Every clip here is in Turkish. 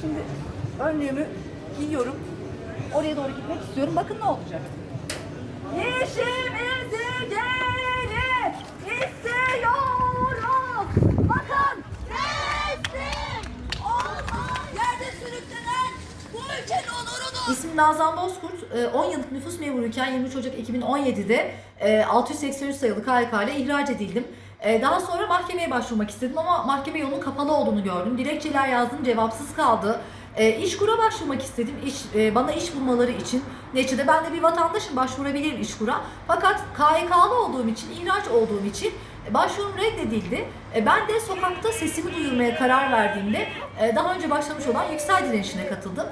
Şimdi önlüğümü giyiyorum. Oraya doğru gitmek istiyorum. Bakın ne olacak. İşimizi geri istiyoruz. Bakın. Teslim olma. Yerde sürüklenen bu ülkenin İsmim Nazan Bozkurt. Ee, 10 yıllık nüfus memuruyken 23 Ocak 2017'de e, 683 sayılı KHK ile ihraç edildim. Ee, Daha sonra mahkemeye başvurmak istedim ama mahkeme yolunun kapalı olduğunu gördüm. Dilekçeler yazdım, cevapsız kaldı. E, İşkur'a başvurmak istedim. İş, e, bana iş bulmaları için. Neticede ben de bir vatandaşım, başvurabilirim İşkur'a. Fakat KHK'lı olduğum için, ihraç olduğum için e, başvurum reddedildi. E, ben de sokakta sesimi duyurmaya karar verdiğimde e, daha önce başlamış olan Yüksel direnişine katıldım.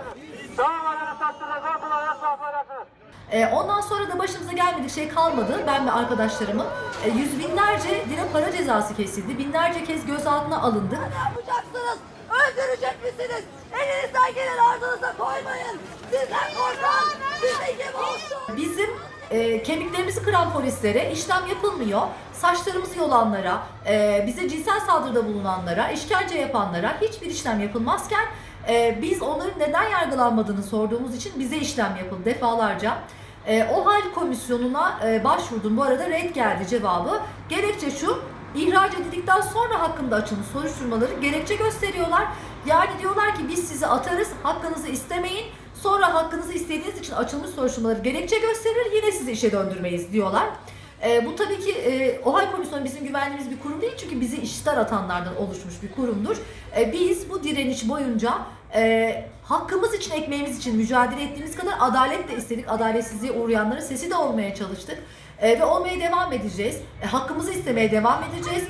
E, ondan sonra da başımıza gelmedik şey kalmadı. Ben ve arkadaşlarımın e, yüz binlerce lira para cezası kesildi. Binlerce kez gözaltına alındık. Ne yapacaksınız? Öldürecek misiniz? Elinizden gelen ardınıza koymayın. Sizden korkan sizi gibi olsun. Bizim e, kemiklerimizi kıran polislere işlem yapılmıyor. Saçlarımızı yolanlara, e, bize cinsel saldırıda bulunanlara, işkence yapanlara hiçbir işlem yapılmazken e, biz onların neden yargılanmadığını sorduğumuz için bize işlem yapıldı defalarca. E, o hal komisyonuna e, başvurdum. Bu arada red geldi cevabı. Gerekçe şu, ihraç edildikten sonra hakkında açılmış soruşturmaları gerekçe gösteriyorlar. Yani diyorlar ki biz sizi atarız, hakkınızı istemeyin. Sonra hakkınızı istediğiniz için açılmış soruşturmaları gerekçe gösterir, yine sizi işe döndürmeyiz diyorlar. E, bu tabii ki e, OHAL Komisyonu bizim güvendiğimiz bir kurum değil çünkü bizi işten atanlardan oluşmuş bir kurumdur. E, biz bu direniş boyunca e, hakkımız için, ekmeğimiz için mücadele ettiğimiz kadar adalet de istedik. Adaletsizliğe uğrayanların sesi de olmaya çalıştık. E, ve olmaya devam edeceğiz. E, hakkımızı istemeye devam edeceğiz.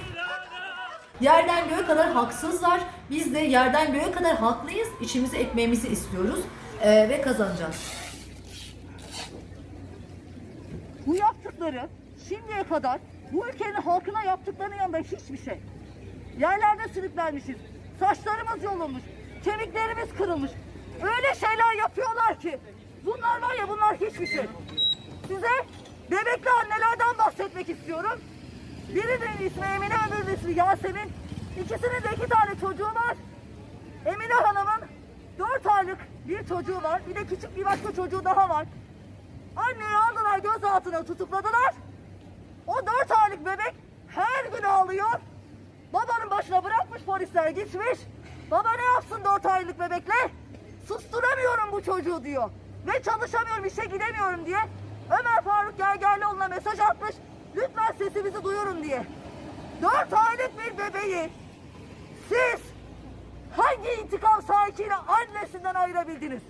Yerden göğe kadar haksızlar. Biz de yerden göğe kadar haklıyız. İçimizi ekmeğimizi istiyoruz e, ve kazanacağız. Bu yaptıkları şimdiye kadar bu ülkenin halkına yaptıklarının yanında hiçbir şey. Yerlerde sürüklenmişiz. Saçlarımız yolunmuş. Kemiklerimiz kırılmış. Öyle şeyler yapıyorlar ki. Bunlar var ya bunlar hiçbir şey. Size bebekli annelerden bahsetmek istiyorum. Birinin ismi Emine, öbürünün ismi Yasemin. İkisinin de iki tane çocuğu var. Emine Hanım'ın dört aylık bir çocuğu var. Bir de küçük bir başka çocuğu daha var. Anneyi aldılar gözaltına tutukladılar. O dört aylık bebek her gün ağlıyor. Babanın başına bırakmış polisler gitmiş. Baba ne yapsın dört aylık bebekle? Susturamıyorum bu çocuğu diyor. Ve çalışamıyorum işe gidemiyorum diye. Ömer Faruk Gergerlioğlu'na mesaj atmış. Lütfen sesimizi duyurun diye. Dört aylık bir bebeği siz hangi intikam sahikiyle annesinden ayırabildiniz?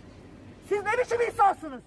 Siz ne biçim insansınız?